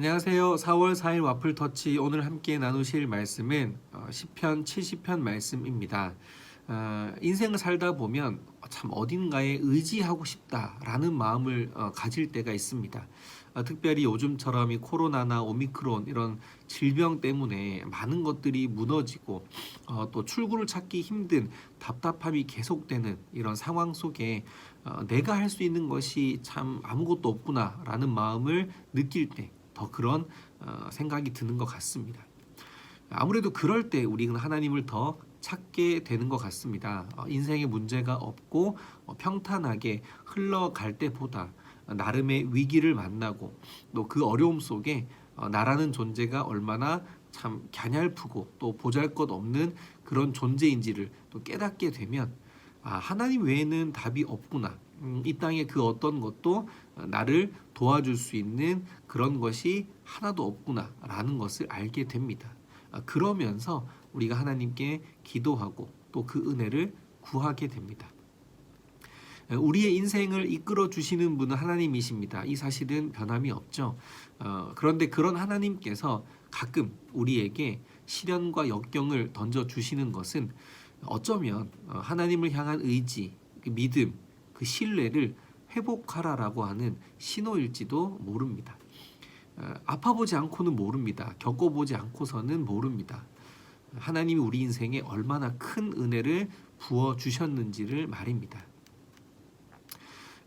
안녕하세요. 4월 4일 와플 터치 오늘 함께 나누실 말씀은 어, 시편 70편 말씀입니다. 어, 인생을 살다 보면 참 어딘가에 의지하고 싶다라는 마음을 어, 가질 때가 있습니다. 어, 특별히 요즘처럼 이 코로나나 오미크론 이런 질병 때문에 많은 것들이 무너지고 어, 또 출구를 찾기 힘든 답답함이 계속되는 이런 상황 속에 어, 내가 할 수 있는 것이 참 아무것도 없구나라는 마음을 느낄 때 더 그런 어, 생각이 드는 것 같습니다. 아무래도 그럴 때 우리는 하나님을 더 찾게 되는 것 같습니다. 어, 인생에 문제가 없고 어, 평탄하게 흘러갈 때보다 나름의 위기를 만나고 또 그 어려움 속에 어, 나라는 존재가 얼마나 참 갸냘프고 또 보잘것없는 그런 존재인지를 또 깨닫게 되면 아 하나님 외에는 답이 없구나. 음, 이 땅의 그 어떤 것도 어, 나를 도와줄 수 있는 그런 것이 하나도 없구나라는 것을 알게 됩니다. 아, 그러면서 우리가 하나님께 기도하고 또 그 은혜를 구하게 됩니다. 우리의 인생을 이끌어 주시는 분은 하나님이십니다. 이 사실은 변함이 없죠. 어, 그런데 그런 하나님께서 가끔 우리에게 시련과 역경을 던져 주시는 것은 어쩌면 어, 하나님을 향한 의지, 그 믿음, 그 신뢰를 회복하라라고 하는 신호일지도 모릅니다. 어, 아파보지 않고는 모릅니다. 겪어보지 않고서는 모릅니다. 하나님이 우리 인생에 얼마나 큰 은혜를 부어 주셨는지를 말입니다.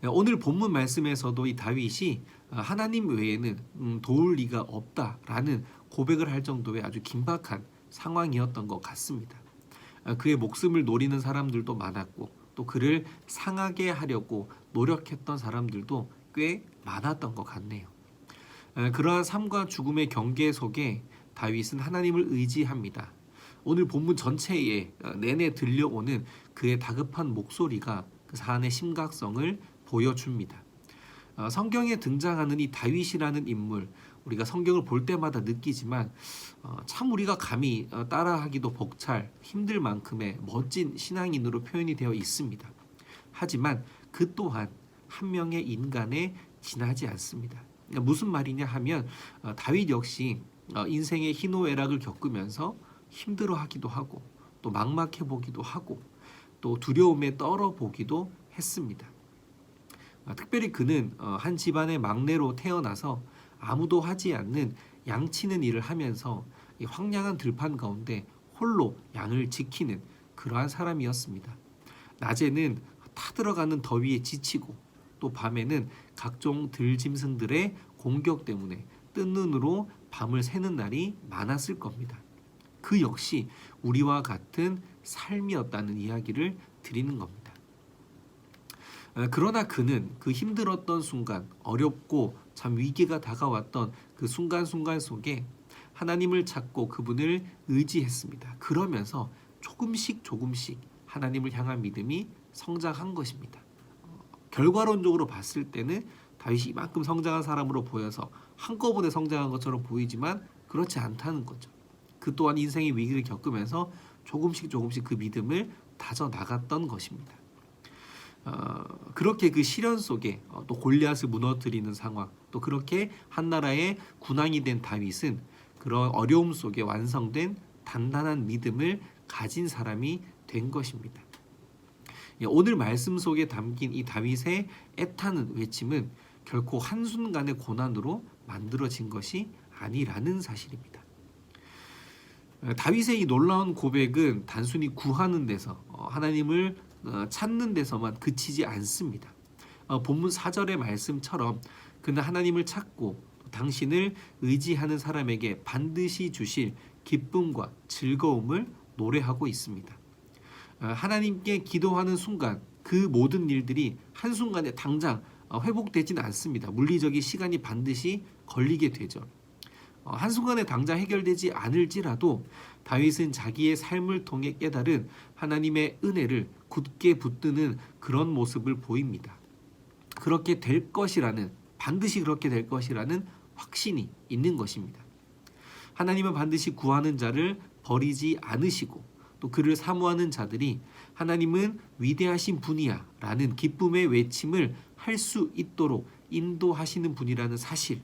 오늘 본문 말씀에서도 이 다윗이 하나님 외에는 음, 도울 리가 없다라는 고백을 할 정도의 아주 긴박한 상황이었던 것 같습니다. 그의 목숨을 노리는 사람들도 많았고 또 그를 상하게 하려고 노력했던 사람들도 꽤 많았던 것 같네요. 그러한 삶과 죽음의 경계 속에 다윗은 하나님을 의지합니다. 오늘 본문 전체에 내내 들려오는 그의 다급한 목소리가 그 사안의 심각성을 보여줍니다. 어, 성경에 등장하는 이 다윗이라는 인물 우리가 성경을 볼 때마다 느끼지만 어, 참 우리가 감히 어, 따라하기도 벅찰 힘들 만큼의 멋진 신앙인으로 표현이 되어 있습니다. 하지만 그 또한 한 명의 인간에 지나지 않습니다. 무슨 말이냐 하면 어, 다윗 역시 어, 인생의 희노애락을 겪으면서 힘들어하기도 하고 또 막막해 보기도 하고 또 두려움에 떨어 보기도 했습니다. 아, 특별히 그는 어, 한 집안의 막내로 태어나서 아무도 하지 않는 양치는 일을 하면서 이 황량한 들판 가운데 홀로 양을 지키는 그러한 사람이었습니다. 낮에는 타들어가는 더위에 지치고 또 밤에는 각종 들짐승들의 공격 때문에 뜬 눈으로 밤을 새는 날이 많았을 겁니다. 그 역시 우리와 같은 삶이었다는 이야기를 드리는 겁니다. 어, 그러나 그는 그 힘들었던 순간, 어렵고 참 위기가 다가왔던 그 순간순간 속에 하나님을 찾고 그분을 의지했습니다. 그러면서 조금씩 조금씩 하나님을 향한 믿음이 성장한 것입니다. 어, 결과론적으로 봤을 때는 다윗이 이만큼 성장한 사람으로 보여서 한꺼번에 성장한 것처럼 보이지만 그렇지 않다는 거죠. 그 또한 인생의 위기를 겪으면서 조금씩 조금씩 그 믿음을 다져 나갔던 것입니다. 어, 그렇게 그 시련 속에 어, 또 골리앗을 무너뜨리는 상황, 또 그렇게 한 나라의 군왕이 된 다윗은 그런 어려움 속에 완성된 단단한 믿음을 가진 사람이 된 것입니다. 예, 오늘 말씀 속에 담긴 이 다윗의 애타는 외침은 결코 한순간의 고난으로 만들어진 것이 아니라는 사실입니다. 어, 다윗의 이 놀라운 고백은 단순히 구하는 데서 어, 하나님을 어, 찾는 데서만 그치지 않습니다. 본문 4절의 말씀처럼 그는 하나님을 찾고 당신을 의지하는 사람에게 반드시 주실 기쁨과 즐거움을 노래하고 있습니다. 하나님께 기도하는 순간 그 모든 일들이 한순간에 당장 회복되지는 않습니다. 물리적인 시간이 반드시 걸리게 되죠. 어, 한순간에 당장 해결되지 않을지라도 다윗은 자기의 삶을 통해 깨달은 하나님의 은혜를 굳게 붙드는 그런 모습을 보입니다. 그렇게 될 것이라는 반드시 그렇게 될 것이라는 확신이 있는 것입니다. 하나님은 반드시 구하는 자를 버리지 않으시고 또 그를 사모하는 자들이 하나님은 위대하신 분이야 라는 기쁨의 외침을 할 수 있도록 인도하시는 분이라는 사실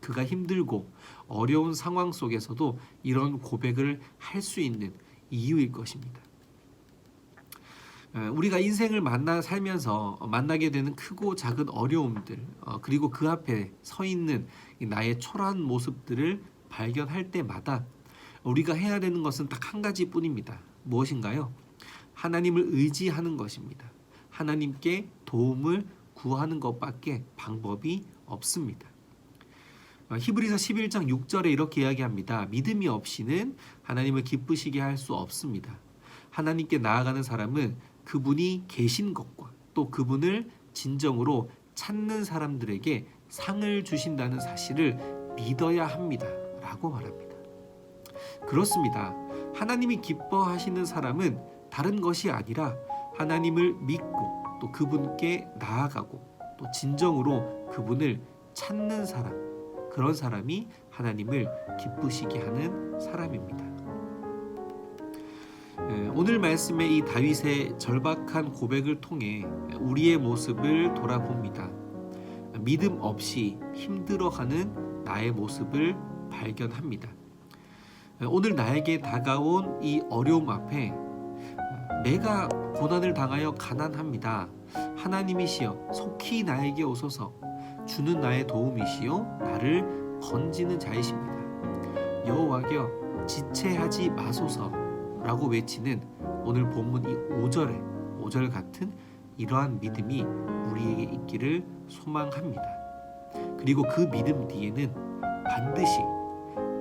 그가 힘들고 어려운 상황 속에서도 이런 고백을 할 수 있는 이유일 것입니다. 어, 우리가 인생을 만나 살면서 만나게 되는 크고 작은 어려움들 어, 그리고 그 앞에 서 있는 이 나의 초라한 모습들을 발견할 때마다 우리가 해야 되는 것은 딱 한 가지뿐입니다. 무엇인가요? 하나님을 의지하는 것입니다. 하나님께 도움을 구하는 것밖에 방법이 없습니다. 어, 히브리서 11장 6절에 이렇게 이야기합니다. 믿음이 없이는 하나님을 기쁘시게 할 수 없습니다. 하나님께 나아가는 사람은 그분이 계신 것과 또 그분을 진정으로 찾는 사람들에게 상을 주신다는 사실을 믿어야 합니다. 라고 말합니다. 그렇습니다. 하나님이 기뻐하시는 사람은 다른 것이 아니라 하나님을 믿고 또 그분께 나아가고 또 진정으로 그분을 찾는 사람, 그런 사람이 하나님을 기쁘시게 하는 사람입니다. 예, 오늘 말씀의 이 다윗의 절박한 고백을 통해 우리의 모습을 돌아봅니다. 믿음 없이 힘들어하는 나의 모습을 발견합니다. 예, 오늘 나에게 다가온 이 어려움 앞에 내가 고난을 당하여 가난합니다. 하나님이시여 속히 나에게 오소서 주는 나의 도움이시요 나를 건지는 자이십니다. 여호와여 지체하지 마소서 라고 외치는 오늘 본문 이 5절에 5절 같은 이러한 믿음이 우리에게 있기를 소망합니다. 그리고 그 믿음 뒤에는 반드시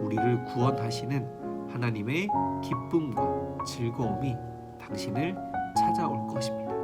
우리를 구원하시는 하나님의 기쁨과 즐거움이 당신을 찾아올 것입니다.